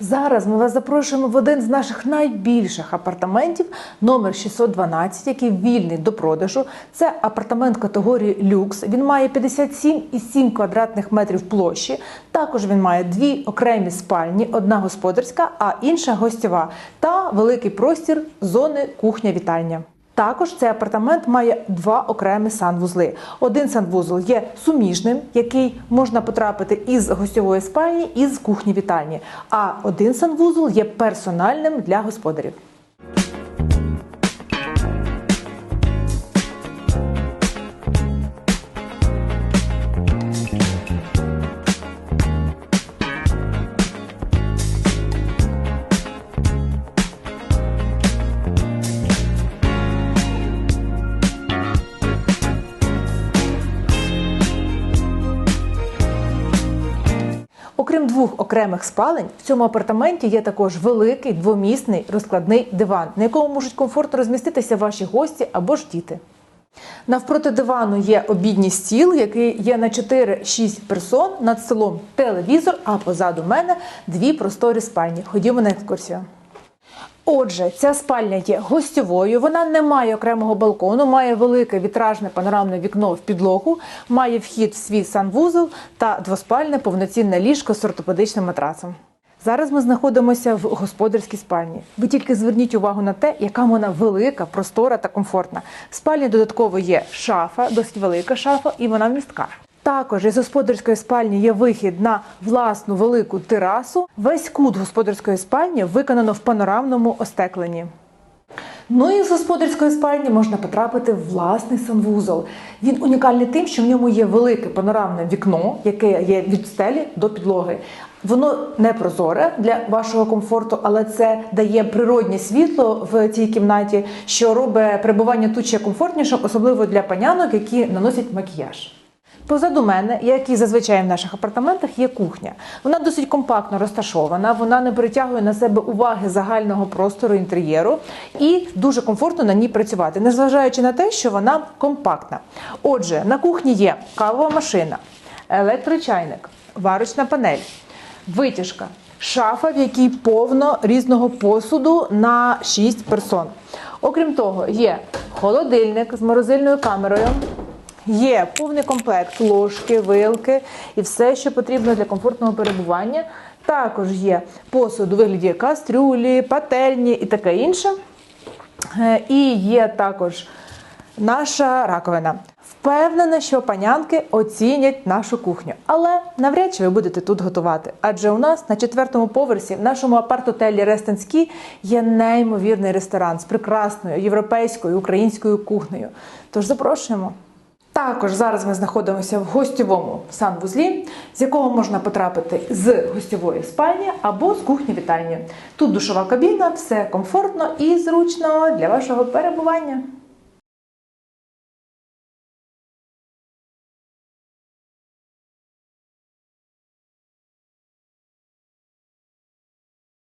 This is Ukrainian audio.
Зараз ми вас запрошуємо в один з наших найбільших апартаментів, номер 612, який вільний до продажу. Це апартамент категорії люкс. Він має 57,7 квадратних метрів площі. Також він має дві окремі спальні: одна господарська, а інша гостєва та великий простір зони кухня-вітальня. Також цей апартамент має два окремі санвузли. Один санвузол є суміжним, який можна потрапити із гостьової спальні і з кухні вітальні. А один санвузол є персональним для господарів. Окрім двох окремих спалень, в цьому апартаменті є також великий двомісний розкладний диван, на якому можуть комфортно розміститися ваші гості або ж діти. Навпроти дивану є обідній стіл, який є на 4-6 персон, над столом телевізор, а позаду мене дві просторі спальні. Ходімо на екскурсію. Отже, ця спальня є гостьовою, вона не має окремого балкону, має велике вітражне панорамне вікно в підлогу, має вхід в свій санвузол та двоспальне повноцінне ліжко з ортопедичним матрасом. Зараз ми знаходимося в господарській спальні. Ви тільки зверніть увагу на те, яка вона велика, простора та комфортна. В спальні додатково є шафа, досить велика шафа, і вона містка. Також із господарської спальні є вихід на власну велику терасу. Весь кут господарської спальні виконано в панорамному остекленні. Ну і з господарської спальні можна потрапити в власний санвузол. Він унікальний тим, що в ньому є велике панорамне вікно, яке є від стелі до підлоги. Воно не прозоре для вашого комфорту, але це дає природнє світло в цій кімнаті, що робить перебування тут ще комфортнішим, особливо для панянок, які наносять макіяж. Позаду мене, як і зазвичай в наших апартаментах, є кухня. Вона досить компактно розташована, вона не притягує на себе уваги загального простору інтер'єру і дуже комфортно на ній працювати, незважаючи на те, що вона компактна. Отже, на кухні є кавова машина, електрочайник, варочна панель, витяжка, шафа, в якій повно різного посуду на 6 персон. Окрім того, є холодильник з морозильною камерою. Є повний комплект ложки, вилки і все, що потрібно для комфортного перебування. Також є посуд у вигляді кастрюлі, пательні і таке інше. Е, І є також наша раковина. Впевнена, що панянки оцінять нашу кухню, але навряд чи ви будете тут готувати. Адже у нас на четвертому поверсі в нашому апарт-отелі Рестенський є неймовірний ресторан з прекрасною європейською українською кухнею. Тож запрошуємо. Також зараз ми знаходимося в гостьовому санвузлі, з якого можна потрапити з гостьової спальні або з кухні вітальні. Тут душова кабіна, все комфортно і зручно для вашого перебування.